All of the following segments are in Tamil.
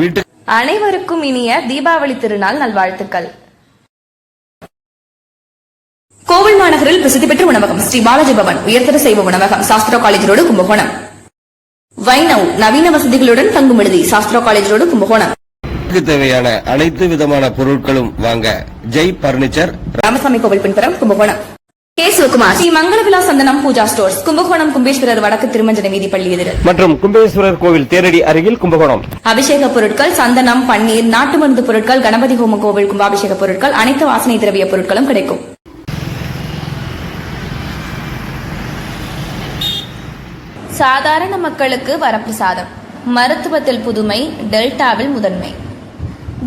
வீட்டு அனைவருக்கும் இனிய தீபாவளி திருநாள் நல்வாழ்த்துக்கள். கோவில் மாநகரில் பிரசித்தி பெற்ற உணவகம் ஸ்ரீ பாலாஜி பவன் உயர்தர செய்வ உணவகம் சாஸ்திரா காலேஜ் ரோடு கும்பகோணம். வைணவ் நவீன வசதிகளுடன் தங்கும் விடுதி சாஸ்திரா காலேஜ் ரோடு கும்பகோணம் தேவையான அனைத்து விதமான பொருட்களும் வாங்க. ஜெய் பர்னிச்சர் ராமசாமி கோவில் பின்புறம் கும்பகோணம். கே சிவகுமார். ஸ்ரீ மங்களவிலா சந்தனம் பூஜா ஸ்டோர்ஸ் கும்பகோணம் கும்பேஸ்வரர் வடக்கு திருமஞ்சன வீதி பள்ளி எதிர் மற்றும் கும்பேஸ்வரர் கோவில் தேரடி அருகில் கும்பகோணம். அபிஷேக பொருட்கள் சந்தனம் பன்னீர் நாட்டு மருந்து பொருட்கள் கணபதி ஹோம கோவில் கும்பாபிஷேக பொருட்கள் அனைத்து வாசனை திரவிய பொருட்களும் கிடைக்கும். சாதாரண மக்களுக்கு வரப்பிரசாதம். மருத்துவத்தில் புதுமை டெல்டாவில் முதன்மை.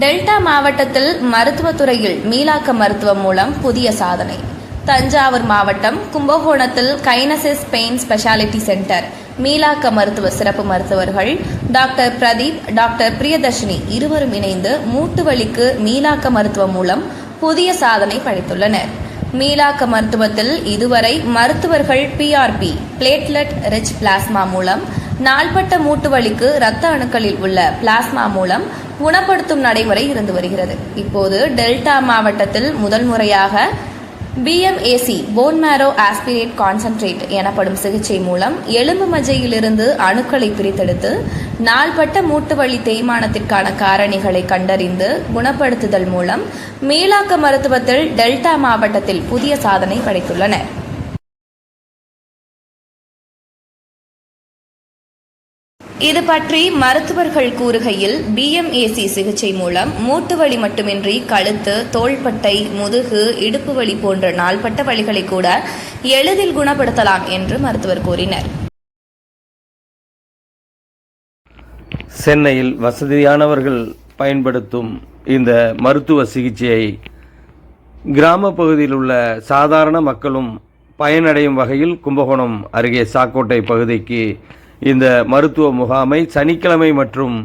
டெல்டா மாவட்டத்தில் மருத்துவத்துறையில் மீளாக்க மருத்துவம் மூலம் புதிய சாதனை. தஞ்சாவூர் மாவட்டம் கும்பகோணத்தில் கைனசிஸ் பெயின் ஸ்பெஷாலிட்டி சென்டர் மீளாக்க மருத்துவ சிறப்பு மருத்துவர்கள் டாக்டர் பிரதீப் டாக்டர் பிரியதர்ஷினி இருவரும் இணைந்து மூட்டு வலிக்கு மீலாக்க மருத்துவம் மூலம் புதிய சாதனை படைத்துள்ளனர். மீலாக்க மருத்துவத்தில் இதுவரை மருத்துவர்கள் பிஆர்பி பிளேட்லெட் ரிச் பிளாஸ்மா மூலம் நாள்பட்ட மூட்டு வலிக்கு இரத்த அணுக்களில் உள்ள பிளாஸ்மா மூலம் குணப்படுத்தும் நடைமுறை இருந்து வருகிறது. இப்போது டெல்டா மாவட்டத்தில் முதல் முறையாக BMAC bone marrow aspirate concentrate எனப்படும் சிகிச்சை மூலம் எலும்பு மஜையிலிருந்து அணுக்களை பிரித்தெடுத்து நாள்பட்ட மூட்டு வழி தேய்மானத்திற்கான காரணிகளை கண்டறிந்து குணப்படுத்துதல் மூலம் மீளாக்க மருத்துவத்தில் டெல்டா மாவட்டத்தில் புதிய சாதனை படைத்துள்ளனர் இது பற்றி மருத்துவர்கள் கூறுகையில் பிஎம்ஏசி சிகிச்சை மூலம் மூட்டு வலி மட்டுமின்றி கழுத்து தோள்பட்டை முதுகு இடுப்பு வலி போன்ற நாள்பட்ட வலிகளை கூட எளிதில் குணப்படுத்தலாம் என்று மருத்துவர் கூறினர். சென்னையில் வசதியானவர்கள் பயன்படுத்தும் இந்த மருத்துவ சிகிச்சையை கிராம பகுதியில் உள்ள சாதாரண மக்களும் பயனடையும் வகையில் கும்பகோணம் அருகே சாக்கோட்டை பகுதிக்கு இந்த மருத்துவ முகாமை சனிக்கிழமை மற்றும்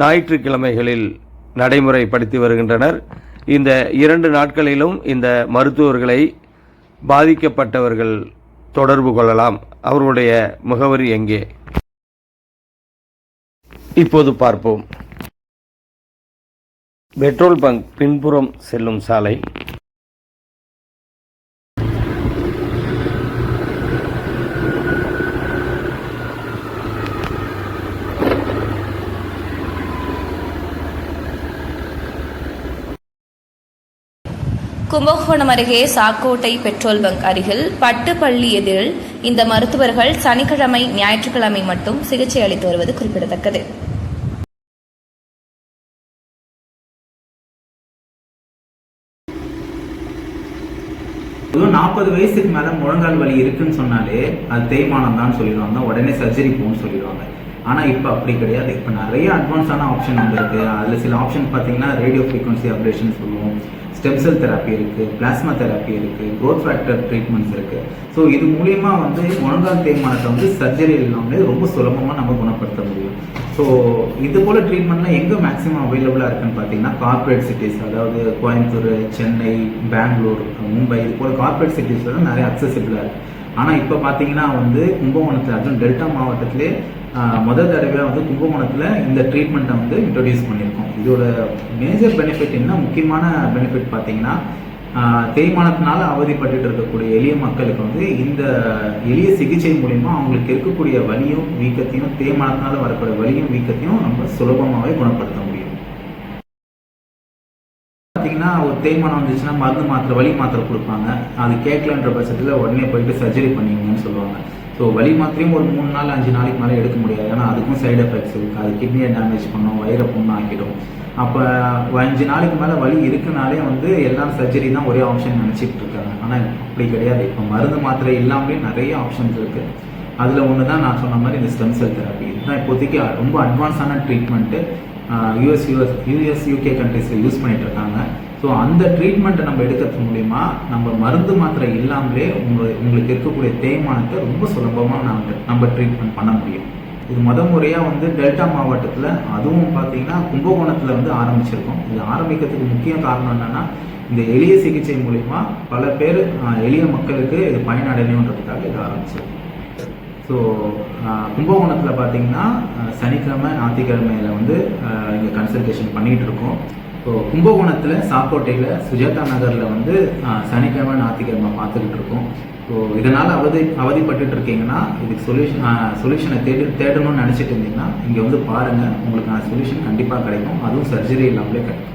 ஞாயிற்றுக்கிழமைகளில் நடைமுறைப்படுத்தி வருகின்றனர். இந்த இரண்டு நாட்களிலும் இந்த மருத்துவர்களை பாதிக்கப்பட்டவர்கள் தொடர்பு கொள்ளலாம். அவர்களுடைய முகவரி எங்கே? இப்போது பார்ப்போம். பெட்ரோல் பங்க் பின்புறம் செல்லும் சாலை. கும்பகோணம் அருகே சாக்கோட்டை பெட்ரோல் பங்க் அருகில் பட்டுப்பள்ளி எதிரில் இந்த மருத்துவர்கள் சனிக்கிழமை ஞாயிற்றுக்கிழமை மட்டும் சிகிச்சை அளித்து வருவது குறிப்பிடத்தக்கது. ஒரு நாற்பது வயசுக்கு மேல முழங்கால் வலி இருக்குன்னு சொன்னாலே அது தேய்மானம் தான் சொல்லிடுவாங்க. உடனே சர்ஜரி போகணும்னு சொல்லிடுவாங்க. ஆனா இப்போ அப்படி கிடையாது. இப்போ நிறைய அட்வான்ஸான ஆப்ஷன் வந்திருக்கு. அதுல சில ஆப்ஷன் பார்த்தீங்கன்னா ரேடியோ ஃப்ரீக்வன்சி அப்ரேஷன் சொல்லுவோம். Stem cell therapy plasma therapy இருக்குது க்ரோத் ஃபேக்டர் ட்ரீட்மெண்ட்ஸ் இருக்குது ஸோ இது மூலயமா வந்து முழங்கால் தேய்மானத்தை வந்து சர்ஜரி இல்லாமலே ரொம்ப சுலபமாக நம்ம குணப்படுத்த முடியும். ஸோ இது போல ட்ரீட்மெண்ட்லாம் எங்கே மேக்ஸிமம் அவைலபிளாக இருக்குன்னு பார்த்தீங்கன்னா கார்ப்பரேட் சிட்டிஸ் அதாவது கோயம்புத்தூர் சென்னை பெங்களூர் மும்பை இது போல் கார்ப்பரேட் சிட்டிஸில் நிறைய அக்சசிபிளாக இருக்குது ஆனால் இப்போ பார்த்தீங்கன்னா வந்து கும்பகோணத்தில் அதுவும் டெல்டா மாவட்டத்திலே முதல் தடவையாக வந்து கும்பகோணத்தில் இந்த ட்ரீட்மெண்ட்டை வந்து இன்ட்ரடியூஸ் பண்ணியிருக்கோம். இதோட மேஜர் பெனிஃபிட் என்ன? முக்கியமான பெனிஃபிட் பார்த்தீங்கன்னா தேய்மானத்தினால அவதிப்பட்டு இருக்கக்கூடிய எளிய மக்களுக்கு வந்து இந்த எளிய சிகிச்சை மூலிமா அவங்களுக்கு இருக்கக்கூடிய வலியும் வீக்கத்தையும் தேய்மானத்தினால வரக்கூடிய வலியும் வீக்கத்தையும் நம்ம சுலபமாகவே குணப்படுத்த முடியும். பார்த்தீங்கன்னா ஒரு தேய்மானம் வந்துச்சுன்னா மருந்து மாத்திரை வலி மாத்திரை கொடுப்பாங்க. அது கேட்கலன்ற பட்சத்தில் உடனே போயிட்டு சர்ஜரி பண்ணிங்கன்னு சொல்லுவாங்க. ஸோ வலி மாத்திரையும் ஒரு மூணு நாள் அஞ்சு நாளைக்கு மேலே எடுக்க முடியாது. ஏன்னா அதுக்கும் சைடு எஃபெக்ட்ஸ் இருக்குது அது கிட்னியை டேமேஜ் பண்ணும் வயிறை புண்ணு ஆக்கிடும் அப்போ அஞ்சு நாளைக்கு மேலே வலி இருக்குனாலே வந்து எல்லாம் சர்ஜரி தான் ஒரே ஆப்ஷன் நினச்சிக்கிட்டு இருக்காங்க. ஆனால் அப்படி கிடையாது. இப்போ மருந்து மாத்திரை இல்லாமலே நிறைய ஆப்ஷன்ஸ் இருக்குது அதில் ஒன்று தான் நான் சொன்ன மாதிரி இந்த ஸ்டெம் செல் தெரப்பி இதுதான் இப்போதைக்கு ரொம்ப அட்வான்ஸான treatment US US US UK கண்ட்ரிஸில் use பண்ணிட்டு இருக்காங்க ஸோ அந்த ட்ரீட்மெண்ட்டை நம்ம எடுக்கிறது மூலிமா நம்ம மருந்து மாத்திரை இல்லாமலே உங்கள் உங்களுக்கு இருக்கக்கூடிய தேய்மானத்தை ரொம்ப சுலபமாக நாங்கள் நம்ம ட்ரீட்மெண்ட் பண்ண முடியும். இது முத முறையாக வந்து டெல்டா மாவட்டத்தில் அதுவும் பார்த்தீங்கன்னா கும்பகோணத்தில் வந்து ஆரம்பிச்சிருக்கோம். இது ஆரம்பிக்கிறதுக்கு முக்கிய காரணம் என்னென்னா இந்த எளிய சிகிச்சை மூலிமா பல பேர் எளிய மக்களுக்கு இது பயனடையணுன்றதுக்காக இது ஆரம்பிச்சிருக்கோம். ஸோ கும்பகோணத்தில் பார்த்தீங்கன்னா சனிக்கிழமை ஞாயிற்றுக்கிழமையில் வந்து இங்கே கன்சல்டேஷன் பண்ணிகிட்டு இருக்கோம். ஸோ கும்பகோணத்தில் சாக்கோட்டையில் சுஜாதா நகரில் வந்து சனிக்கிழமை ஞாயிற்றுக்கிழமை பார்த்துக்கிட்டு இருக்கோம். ஸோ இதனால் அவதி அவதிப்பட்டுட்டு இருக்கீங்கன்னா இதுக்கு சொல்யூஷன் சொல்யூஷனை தேடி தேடணும்னு நினச்சிட்டு இருந்தீங்கன்னா இங்கே வந்து பாருங்கள் உங்களுக்கான சொல்யூஷன் கண்டிப்பாக கிடைக்கும். அதுவும் சர்ஜரி இல்லாமலே கிடைக்கும்.